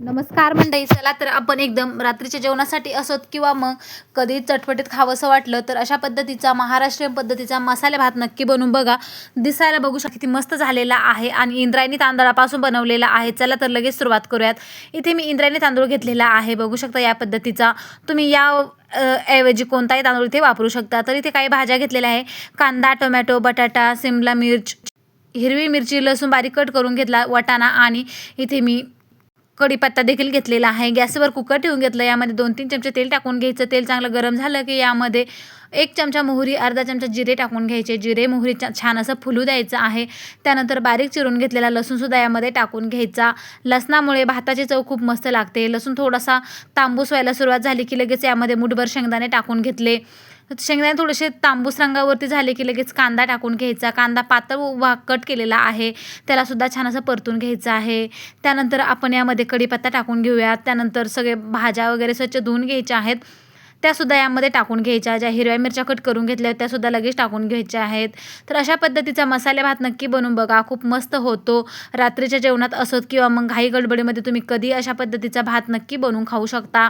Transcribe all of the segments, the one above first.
नमस्कार मंडळी चला तर आपण एकदम रात्रीच्या जेवणासाठी असोत किंवा मग कधी चटपटीत खावंसं वाटलं तर अशा पद्धतीचा महाराष्ट्रीयन पद्धतीचा मसाले भात नक्की बनवून बघा. दिसायला बघू शकता किती मस्त झालेला आहे आणि इंद्रायणी तांदळापासून बनवलेला आहे. चला तर लगेच सुरुवात करूयात. इथे मी इंद्रायणी तांदूळ घेतलेला आहे. बघू शकता या पद्धतीचा. तुम्ही या ऐवजी कोणताही तांदूळ इथे वापरू शकता. तर इथे काही भाज्या घेतलेल्या आहे. कांदा टोमॅटो बटाटा सिमला मिर्च हिरवी मिरची लसूण बारीक कट करून घेतला वटाणा आणि इथे मी कढीपत्ता देखील घेतलेला आहे. गॅसवर कुकर ठेवून घेतलं. यामध्ये दोन तीन चमचे तेल टाकून घ्यायचं. तेल चांगलं गरम झालं की यामध्ये एक चमचा मोहरी अर्धा चमचा जिरे टाकून घ्यायचे. जिरे मोहरी छान असं फुलू द्यायचं आहे. त्यानंतर बारीक चिरून घेतलेला लसूणसुद्धा यामध्ये टाकून घ्यायचा. लसणामुळे भाताची चव खूप मस्त लागते. लसूण थोडासा तांबूस व्हायला सुरुवात झाली की लगेच यामध्ये मुठभर शेंगदाणे टाकून घेतले. शेंगदाणे थोडेसे तांबूस रंगावरती झाले की लगेच कांदा टाकून घ्यायचा. कांदा पातळ वा कट केलेला आहे. त्यालासुद्धा छान असं परतून घ्यायचं आहे. त्यानंतर आपण यामध्ये कढीपत्ता टाकून घेऊयात. त्यानंतर सगळे भाज्या वगैरे स्वच्छ धुवून घ्यायच्या आहेत. त्यासुद्धा यामध्ये टाकून घ्यायच्या. ज्या हिरव्या मिरच्या कट करून घेतल्या त्यासुद्धा लगेच टाकून घ्यायच्या आहेत. तर अशा पद्धतीचा मसाले भात नक्की बनवून बघा. खूप मस्त होतो. रात्रीच्या जेवणात असोत किंवा मग घाई गडबडीमध्ये तुम्ही कधी अशा पद्धतीचा भात नक्की बनवून खाऊ शकता.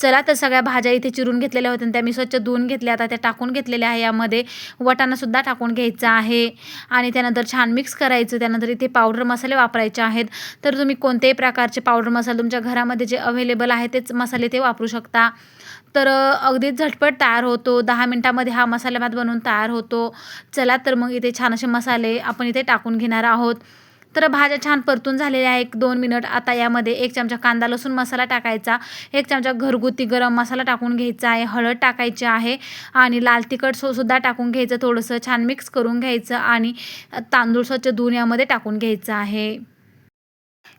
चला तर सगळ्या भाज्या इथे चिरून घेतलेल्या होत्या त्या मी स्वच्छ धुवून घेतल्या. आता त्या टाकून घेतलेल्या आहे यामध्ये. वटाणासुद्धा टाकून घ्यायचा आहे. आणि त्यानंतर छान मिक्स करायचं. त्यानंतर इथे पावडर मसाले वापरायचे आहेत. तर तुम्ही कोणत्याही प्रकारचे पावडर मसाले तुमच्या घरामध्ये जे अवेलेबल आहे तेच मसाले ते वापरू शकता. तर अगदीच झटपट तयार होतो. दहा मिनटामध्ये हा मसाला भात बनवून तयार होतो. चला तर मग इथे छान असे मसाले आपण इथे टाकून घेणार आहोत. तर भाज्या छान परतून झालेल्या आहे एक दोन मिनट आता यामध्ये एक चमचा कांदा लसूण मसाला टाकायचा. एक चमचा घरगुती गरम मसाला टाकून घ्यायचा आहे. हळद टाकायची आहे आणि लाल तिखट सो सुद्धा टाकून घ्यायचं. थोडंसं छान मिक्स करून घ्यायचं आणि तांदूळ स्वच्छ धुवून यामध्ये टाकून घ्यायचं आहे.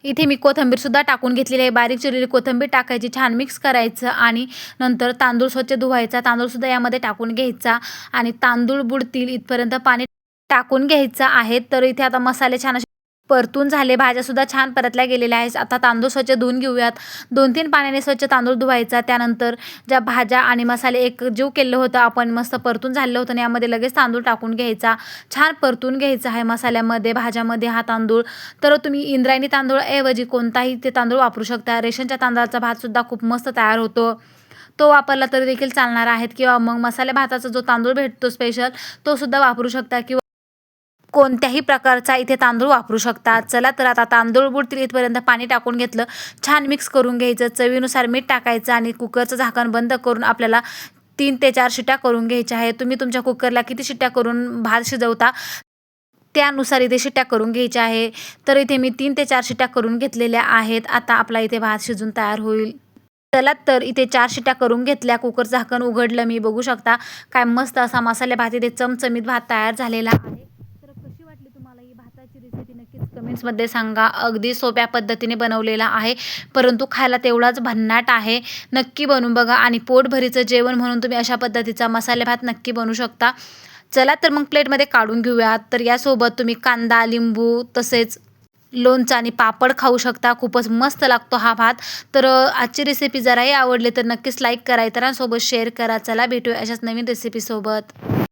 इथे मी कोथंबीरसुद्धा टाकून घेतलेली आहे. बारीक चिरलेली कोथिंबीर टाकायची छान मिक्स करायचं आणि नंतर तांदूळ स्वच्छ धुवायचा. तांदूळसुद्धा यामध्ये टाकून घ्यायचा आणि तांदूळ बुडतील इथपर्यंत पाणी टाकून घ्यायचं आहे. तर इथे आता मसाले छान असे परतून झाले. भाज्यासुद्धा छान परतल्या गेलेल्या आहेत. आता तांदूळ स्वच्छ धुवून घेऊयात. दोन तीन पाण्याने स्वच्छ तांदूळ धुवायचा. त्यानंतर ज्या भाज्या आणि मसाले एक जीव केलं होतं आपण मस्त परतून झालेलं होतं आणि यामध्ये लगेच तांदूळ टाकून घ्यायचा. छान परतून घ्यायचा आहे मसाल्यामध्ये भाज्यामध्ये हा तांदूळ. तर तुम्ही इंद्रायणी तांदूळऐवजी कोणताही ते तांदूळ वापरू शकता. रेशनच्या तांदळाचा भातसुद्धा खूप मस्त तयार होतो. तो वापरला तरी देखील चालणार आहेत. किंवा मग मसाले भाताचा जो तांदूळ भेटतो स्पेशल तो सुद्धा वापरू शकता. किंवा कोणत्याही प्रकारचा इथे तांदूळ वापरू शकता चला तर आता तांदूळ बुडतील इथपर्यंत पाणी टाकून घेतलं. छान मिक्स करून घ्यायचं. चवीनुसार मीठ टाकायचं आणि कुकरचं झाकण बंद करून आपल्याला तीन ते चार शिट्ट्या करून घ्यायच्या आहे तुम्ही तुमच्या कुकरला किती शिट्ट्या करून भात शिजवता त्यानुसार इथे शिट्ट्या करून घ्यायच्या आहे. तर इथे मी तीन ते चार शिट्ट्या करून घेतलेल्या आहेत. आता आपला इथे भात शिजून तयार होईल. चला तर इथे चार शिट्या करून घेतल्या. कुकर झाकण उघडलं मी. बघू शकता काय मस्त असा मसाले भात इथे चमचमीत भात तयार झालेला आहे तर कशी वाटली तुम्हाला ही भाताची रेसिपी नक्कीच कमेंट्समध्ये सांगा. अगदी सोप्या पद्धतीने बनवलेला आहे. परंतु खायला तेवढाच भन्नाट आहे. नक्की बनवून बघा आणि पोटभरीचं जेवण म्हणून तुम्ही अशा पद्धतीचा मसाले भात नक्की बनवू शकता. चला तर मग प्लेटमध्ये काढून घेऊयात. तर यासोबत तुम्ही कांदा लिंबू तसेच लोणचं आणि पापड खाऊ शकता. खूपच मस्त लागतो हा भात. तर आजची रेसिपी जराही आवडली तर नक्कीच लाईक करा. इतरांसोबत शेअर करा. चला भेटूया अशाच नवीन रेसिपीसोबत